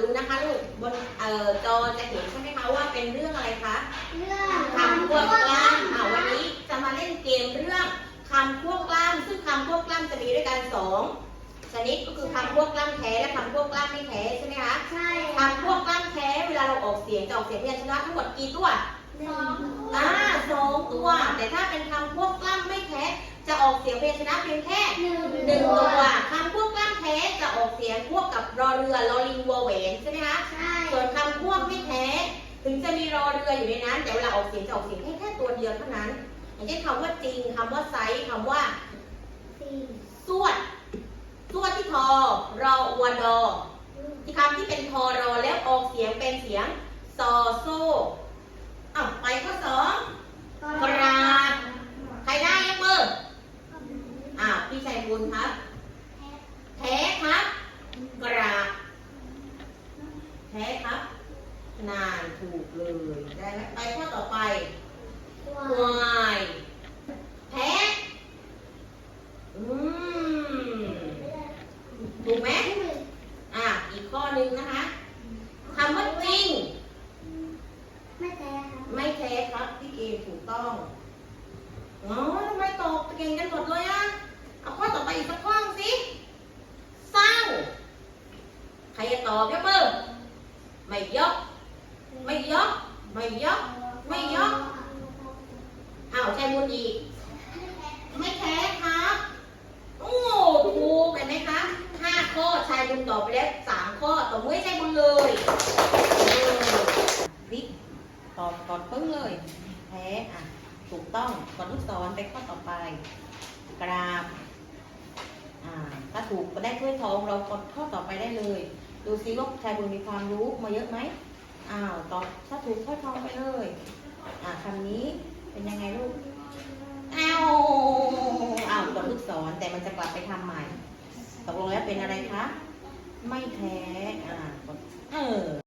ดูนะคะลูกบนเอ่อจอจะเห็นใช่ไหมคะว่าเป็นเรื่องอะไรคะเรื่องคำควบกล้ำอ่าวันนี้จะมาเล่นเกมเรื่องคำควบกล้ำซึ่งคำควบกล้ำจะมีด้วยกันสองชนิดก็คือคำควบกล้ำแท้และคำควบกล้ำไม่แท้ใช่ไหมคะใช่คำควบกล้ำแท้เวลาเราออกเสียงจะออกเสียงพยัญชนะทั้งหมดกี่ตัวสองอ่าสองตัว แต่ถ้าเป็นคำควบกล้ำไม่แท้จะออกเสียงพยัญชนะเพียงแค่หนึ่งหนึ่งตัวคำควบกล้ำแท้จะออกเสียงควบกับรอเรือลอ มีรอเรืออยู่ในนั้นแต่เวลาออกเสียงจะออกเสียงแค่แค่ตัวเดียวเท่านั้น อย่างเช่นคำว่าจริงคำว่าไซส์คำว่าสวดสวดที่ทอรออวดอที่คำที่เป็นทอรอแล้วออกเสียงเป็นเสียงซอโซอ้าวไปข้อสองกราบใครได้ยกมืออ่าพี่ชัยบุญครับแท้ครับกราบแท้ครับ นานถูกเลย ได้ไหมไปข้อต่อไปควายแพ้อืมถูกไหมอะ อีกข้อหนึ่งนะคะคำว่าจริง ไม่แท้ครับไม่แท้ครับพี่เอถูกต้องอ๋อทำไมตอบเก่งกันหมดเลยอะเอาข้อต่อไปอีกสักข้อสิเศร้า ใครจะตอบยกมือไม่ยก ไม่ยกไม่ยกไม่ยกอ้าวใช่บุญอีก ไม่แท้ครับ โอ้โหถูกเห็นไหมคะห้าข้อชายบุญตอบไปแล้วสามข้อตบมือให้ชายบุญเลยเออพลิกตอบกดปึ้งเลยแพ้อะถูกต้องกดลูกศรไปข้อต่อไป กราบอ่าถ้าถูกก็ได้ถ้วยทองเรากดข้อต่อไปได้เลย ดูซิว่าชายบุญมีความรู้มาเยอะไหม อ้าวตอบถ้าถูกถ้วยทองไปเลย อ่าคำนี้เป็นยังไงลูกอ้าวอ้าวกดลูกศรแต่มันจะกลับไปทำใหม่ตกลงแล้วเป็นอะไรคะ ไม่แท้อ่ากดเออ